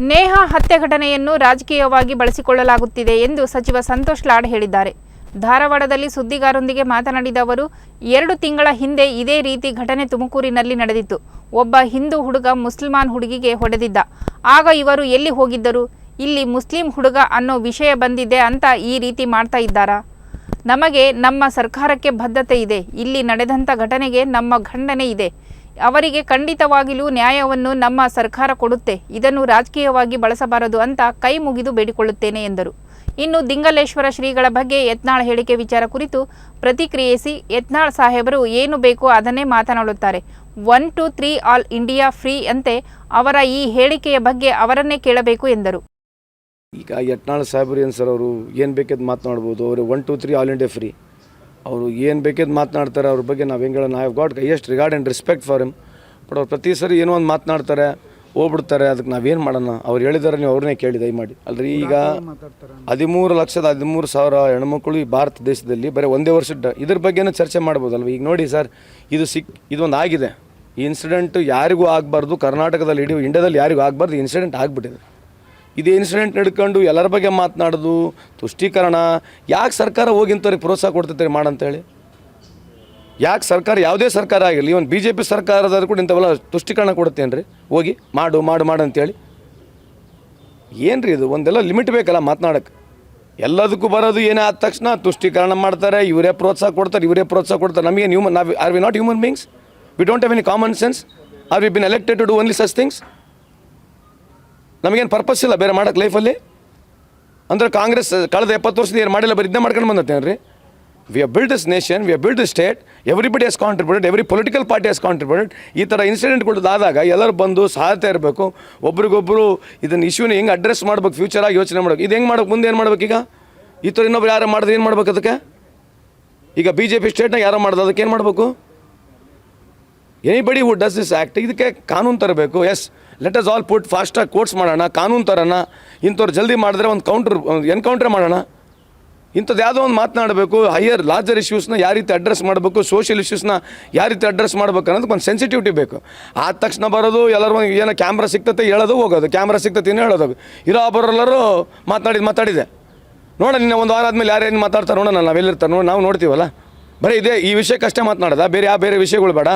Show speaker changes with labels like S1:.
S1: ನೇಹಾ ಹತ್ಯೆ ಘಟನೆಯನ್ನು ರಾಜಕೀಯವಾಗಿ ಬಳಸಿಕೊಳ್ಳಲಾಗುತ್ತಿದೆ ಎಂದು ಸಚಿವ ಸಂತೋಷ್ ಲಾಡ್ ಹೇಳಿದ್ದಾರೆ. ಧಾರವಾಡದಲ್ಲಿ ಸುದ್ದಿಗಾರರೊಂದಿಗೆ ಮಾತನಾಡಿದ ಅವರು, ಎರಡು ತಿಂಗಳ ಹಿಂದೆ ಇದೇ ರೀತಿ ಘಟನೆ ತುಮಕೂರಿನಲ್ಲಿ ನಡೆದಿತ್ತು. ಒಬ್ಬ ಹಿಂದೂ ಹುಡುಗ ಮುಸ್ಲಿಮಾನ್ ಹುಡುಗಿಗೆ ಹೊಡೆದಿದ್ದ. ಆಗ ಇವರು ಎಲ್ಲಿ ಹೋಗಿದ್ದರು? ಇಲ್ಲಿ ಮುಸ್ಲಿಂ ಹುಡುಗ ಅನ್ನೋ ವಿಷಯ ಬಂದಿದೆ ಅಂತ ಈ ರೀತಿ ಮಾಡ್ತಾ ಇದ್ದಾರಾ? ನಮಗೆ ನಮ್ಮ ಸರ್ಕಾರಕ್ಕೆ ಬದ್ಧತೆ ಇದೆ. ಇಲ್ಲಿ ನಡೆದಂಥ ಘಟನೆಗೆ ನಮ್ಮ ಖಂಡನೆ ಇದೆ. ಅವರಿಗೆ ಖಂಡಿತವಾಗಿಯೂ ನ್ಯಾಯವನ್ನು ನಮ್ಮ ಸರ್ಕಾರ ಕೊಡುತ್ತೆ. ಇದನ್ನು ರಾಜಕೀಯವಾಗಿ ಬಳಸಬಾರದು ಅಂತ ಕೈ ಮುಗಿದು ಬೇಡಿಕೊಳ್ಳುತ್ತೇನೆ ಎಂದರು. ಇನ್ನು ದಿಂಗಲೇಶ್ವರ ಶ್ರೀಗಳ ಬಗ್ಗೆ ಯತ್ನಾಳ್ ಹೇಳಿಕೆ ವಿಚಾರ ಕುರಿತು ಪ್ರತಿಕ್ರಿಯಿಸಿ ಯತ್ನಾಳ್ ಸಾಹೇಬರು ಏನು ಬೇಕೋ ಅದನ್ನೇ ಮಾತನಾಡುತ್ತಾರೆ. One, two, three all India free ಅಂತೆ ಅವರ ಈ ಹೇಳಿಕೆಯ ಬಗ್ಗೆ ಅವರನ್ನೇ ಕೇಳಬೇಕು ಎಂದರು.
S2: ಈಗ ಯತ್ನಾಳ್ ಸಾಹೇಬರು ಏನು ಸರ್ ಅವರು ಏನು ಬೇಕಿದ್ದು ಮಾತನಾಡ್ಬೋದು. ಅವರು one, two, three all India free. ಅವರು ಏನು ಬೇಕಿದ್ದು ಮಾತನಾಡ್ತಾರೆ, ಅವ್ರ ಬಗ್ಗೆ ನಾವು ಹೆಂಗೆ ಹೇಳೋಣ ಐ ಗಾಟ್ ಎಷ್ಟು regard and respect for him but ಅವ್ರು ಪ್ರತಿ ಸರಿ ಏನೋ ಒಂದು ಮಾತನಾಡ್ತಾರೆ, ಹೋಗ್ಬಿಡ್ತಾರೆ ಅದಕ್ಕೆ ನಾವೇನು ಮಾಡೋಣ? ಅವ್ರು ಹೇಳಿದಾರೆ, ನೀವು ಅವ್ರನ್ನೇ ಕೇಳಿ, ದಯಮಾಡಿ. ಅಲ್ರಿ, ಈಗ ಹದಿಮೂರು ಲಕ್ಷದ ಹದಿಮೂರು ಸಾವಿರ ಹೆಣ್ಮಕ್ಳು ಈ ಭಾರತ ದೇಶದಲ್ಲಿ ಬರೀ ಒಂದೇ ವರ್ಷದ ಇದ್ರ ಬಗ್ಗೆನೂ ಚರ್ಚೆ ಮಾಡ್ಬೋದಲ್ವ? ಈಗ ನೋಡಿ ಸರ್, ಇದು ಸಿಕ್, ಇದೊಂದು ಆಗಿದೆ. ಈ ಇನ್ಸಿಡೆಂಟ್ ಯಾರಿಗೂ ಆಗಬಾರ್ದು, ಕರ್ನಾಟಕದಲ್ಲಿ, ಇಡೀ ಇಂಡಿಯಾದಲ್ಲಿ ಯಾರಿಗೂ ಆಗಬಾರ್ದು ಇನ್ಸಿಡೆಂಟ್ ಆಗಿಬಿಟ್ಟಿದೆ. ಇದು ಇನ್ಸಿಡೆಂಟ್ ನಡ್ಕೊಂಡು ಎಲ್ಲರ ಬಗ್ಗೆ ಮಾತನಾಡೋದು, ತುಷ್ಟೀಕರಣ, ಯಾಕೆ ಸರ್ಕಾರ ಹೋಗಿಂತವ್ರಿಗೆ ಪ್ರೋತ್ಸಾಹ ಕೊಡ್ತೈತೆ ಮಾಡಂತೇಳಿ ಯಾಕೆ ಸರ್ಕಾರ, ಯಾವುದೇ ಸರ್ಕಾರ ಆಗಿರಲಿ ಒಂದು ಬಿ ಜೆ ಪಿ ಸರ್ಕಾರದಾದ್ರು ಕೂಡ ಇಂಥವೆಲ್ಲ ತುಷ್ಟೀಕರಣ ಕೊಡುತ್ತೇನ್ರಿ? ಹೋಗಿ ಮಾಡು ಮಾಡು ಮಾಡು ಅಂತೇಳಿ. ಏನು ರೀ ಇದು? ಒಂದೆಲ್ಲ ಲಿಮಿಟ್ ಬೇಕಲ್ಲ ಮಾತನಾಡಕ್ಕೆ ಎಲ್ಲದಕ್ಕೂ ಬರೋದು ಏನೇ ಆದ ತಕ್ಷಣ ತುಷ್ಟೀಕರಣ ಮಾಡ್ತಾರೆ, ಇವರೇ ಪ್ರೋತ್ಸಾಹ ಕೊಡ್ತಾರೆ, ಇವರೇ ಪ್ರೋತ್ಸಾಹ ಕೊಡ್ತಾರೆ. ನಮಗೆ human are we not human beings we don't have any common sense are we been elected to do only such things ನಮಗೇನು ಪರ್ಪಸ್ ಇಲ್ಲ ಬೇರೆ ಮಾಡೋಕ್ಕೆ ಲೈಫಲ್ಲಿ ಅಂದರೆ ಕಾಂಗ್ರೆಸ್ ಕಳೆದ ಎಪ್ಪತ್ತು ವರ್ಷದ ಏನು ಮಾಡಿಲ್ಲ, ಬರೀ ಇದನ್ನ ಮಾಡ್ಕೊಂಡು ಬಂದತ್ತೇನು ರೀ? We have build this nation we have build this state everybody has contributed every political party has contributed ಈ ಥರ ಇನ್ಸಿಡೆಂಟ್ಗಳು ಆದಾಗ ಎಲ್ಲರೂ ಬಂದು ಸಹಾಯತೆ ಇರಬೇಕು. ಒಬ್ರಿಗೊಬ್ಬರು ಇದನ್ನು ಇಶ್ಯೂನ ಹೆಂಗೆ ಅಡ್ರೆಸ್ ಮಾಡ್ಬೇಕು ಫ್ಯೂಚರಾಗಿ ಯೋಚನೆ ಮಾಡ್ಬೇಕು. ಇದು ಹೆಂಗೆ ಮಾಡ್ಬೇಕು, ಮುಂದೆ ಏನು ಮಾಡ್ಬೇಕು ಈಗ? ಈ ಥರ ಇನ್ನೊಬ್ರು ಯಾರು ಮಾಡಿದ್ರೆ ಏನು ಮಾಡ್ಬೇಕು ಅದಕ್ಕೆ? ಈಗ ಬಿ ಜೆ ಪಿ ಸ್ಟೇಟ್ನಾಗ ಯಾರೋ ಮಾಡೋದು ಅದಕ್ಕೆ ಏನು ಮಾಡಬೇಕು? Anybody would does this act ಇದಕ್ಕೆ ಕಾನೂನು ತರಬೇಕು. Yes let us all put ಫಾಸ್ಟಾಗಿ ಕೋರ್ಟ್ಸ್ ಮಾಡೋಣ, ಕಾನೂನು ತರೋಣ. ಇಂಥವ್ರು ಜಲ್ದಿ ಮಾಡಿದ್ರೆ ಒಂದು ಕೌಂಟ್ರ್ ಎನ್ಕೌಂಟ್ರ್ ಮಾಡೋಣ. ಇಂಥದ್ದು ಯಾವುದೋ ಒಂದು ಮಾತನಾಡಬೇಕು ಹೈಯರ್ ಲಾರ್ಜರ್ ಇಶ್ಯೂಸ್ನ ಯಾವ ರೀತಿ ಅಡ್ರೆಸ್ ಮಾಡಬೇಕು ಸೋಷಿಯಲ್ ಇಶ್ಯೂಸ್ನ ಯಾವ ರೀತಿ ಅಡ್ರೆಸ್ ಮಾಡ್ಬೇಕು ಅನ್ನೋದಕ್ಕೆ ಒಂದು ಸೆನ್ಸಿಟಿವಿಟಿ ಬೇಕು. ಆದ ತಕ್ಷಣ ಬರೋದು, ಎಲ್ಲರೂ ಏನೋ ಕ್ಯಾಮ್ರಾ ಸಿಗ್ತತೆ ಹೇಳೋದು ಹೋಗೋದು ಕ್ಯಾಮ್ರಾ ಸಿಗ್ತತೆ ಹೇಳೋದು ಇರೋ ಒಬ್ಬರೆಲ್ಲರೂ ಮಾತಾಡಿದ್ದು ಮಾತಾಡಿದೆ. ನೋಡೋಣ ನಿನ್ನ ಒಂದು ವಾರ ಆದಮೇಲೆ ಯಾರೇನು ಮಾತಾಡ್ತಾರೆ ನೋಡೋಣ ನಾವೆಲ್ಲಿರ್ತಾರೆ ನೋಡಿ, ನಾವು ನೋಡ್ತೀವಲ್ಲ. ಬರೀ ಇದೇ, ಈ ವಿಷಯಕ್ಕಷ್ಟೇ ಮಾತನಾಡೋದ? ಬೇರೆ ಯಾವ ಬೇರೆ ವಿಷಯಗಳು ಬೇಡ.